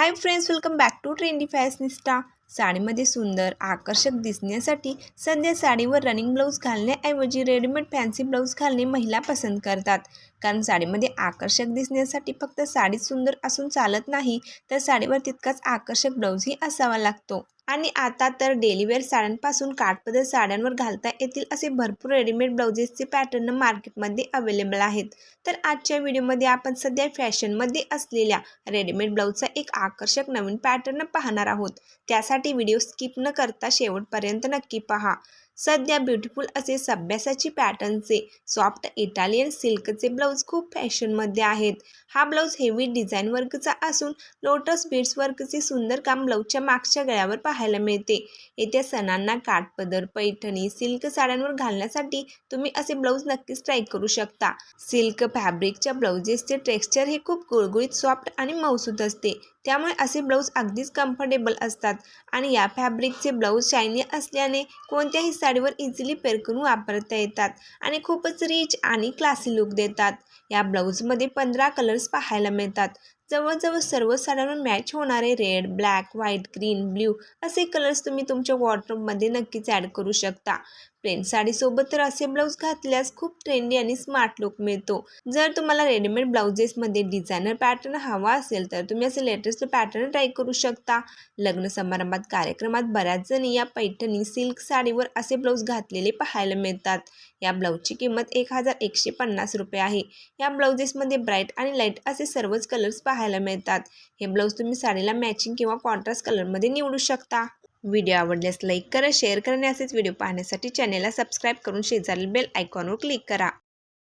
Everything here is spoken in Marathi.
Hi friends welcome back to trendy fashionista साडीमध्ये सुंदर आकर्षक दिसण्यासाठी सध्या साडीवर रनिंग ब्लाऊज घालण्याऐवजी रेडीमेड फॅन्सी ब्लाऊज घालणे महिला पसंत करतात. कारण साडीमध्ये आकर्षक दिसण्यासाठी फक्त साडीच सुंदर असून चालत नाही तर साडीवर तितकाच आकर्षक ब्लाऊजही असावा लागतो. आणि आता तर डेलीवेअर साड्यांपासून काठपदर साड्यांवर घालता येतील असे भरपूर रेडीमेड ब्लाउजेसचे पॅटर्न मार्केटमध्ये अवेलेबल आहेत. तर आजच्या व्हिडिओमध्ये आपण सध्या फॅशनमध्ये असलेल्या रेडीमेड ब्लाऊजचा एक आकर्षक नवीन पॅटर्न पाहणार आहोत. त्यासाठी व्हिडिओ स्किप न करता शेवटपर्यंत नक्की पहा. सध्या ब्युटिफुल असे सभ्यासाची पॅटर्नचे सॉफ्ट इटालियन सिल्कचे ब्लाऊज खूप फॅशनमध्ये आहेत. हा ब्लाऊज हेवी डिझाईन वर्कचा असून लोटस बीड्स वर्कचे सुंदर काम ब्लाऊजच्या मागच्या गळ्यावर पाहायला मिळते. येत्या सणांना काठपदर पैठणी सिल्क साड्यांवर घालण्यासाठी तुम्ही असे ब्लाऊज नक्कीच ट्राय करू शकता. सिल्क फॅब्रिकच्या ब्लाउजेसचे टेक्स्चर हे खूप गुळगुळीत सॉफ्ट आणि मऊसूत असते. त्यामुळे असे ब्लाऊज अगदीच कम्फर्टेबल असतात. आणि या फॅब्रिकचे ब्लाऊज शायनी असल्याने कोणत्याही साडीवर इझिली पेअर करून वापरता येतात. आणि खूपच रिच आणि क्लासी लुक देतात. या ब्लाऊजमध्ये पंधरा कलर्स पाहायला मिळतात. जवळजवळ सर्वसाधारण साड्यांवर मॅच होणारे red black white green blue असे कलर्स तुम्ही तुमच्या वॉर्ड्रोबमध्ये नक्कीच ॲड करू शकता. प्लेन साडीसोबत तर असे ब्लाऊज घातल्यास खूप ट्रेंडी आणि स्मार्ट लुक मिळतो. जर तुम्हाला रेडीमेड ब्लाउजेसमध्ये डिझायनर पॅटर्न हवा असेल तर तुम्ही असे लेटेस्ट पॅटर्न ट्राय करू शकता. लग्न समारंभात कार्यक्रमात बऱ्याच जणी या पैठणी सिल्क साडीवर असे ब्लाऊज घातलेले पाहायला मिळतात. या ब्लाऊजची किंमत एक हजार एकशे पन्नास रुपये आहे. या ब्लाउजेसमध्ये ब्राईट आणि लाइट असे सर्वच कलर्स पाहा पाहायला मिळतात. हे ब्लाऊज तुम्ही साडीला मॅचिंग किंवा कॉन्ट्रास्ट कलरमध्ये निवडू शकता. व्हिडिओ आवडल्यास लाईक करा शेअर करा आणि असेच व्हिडिओ पाहण्यासाठी चॅनेलला सबस्क्राईब करून शेजारील बेल आयकॉनवर क्लिक करा.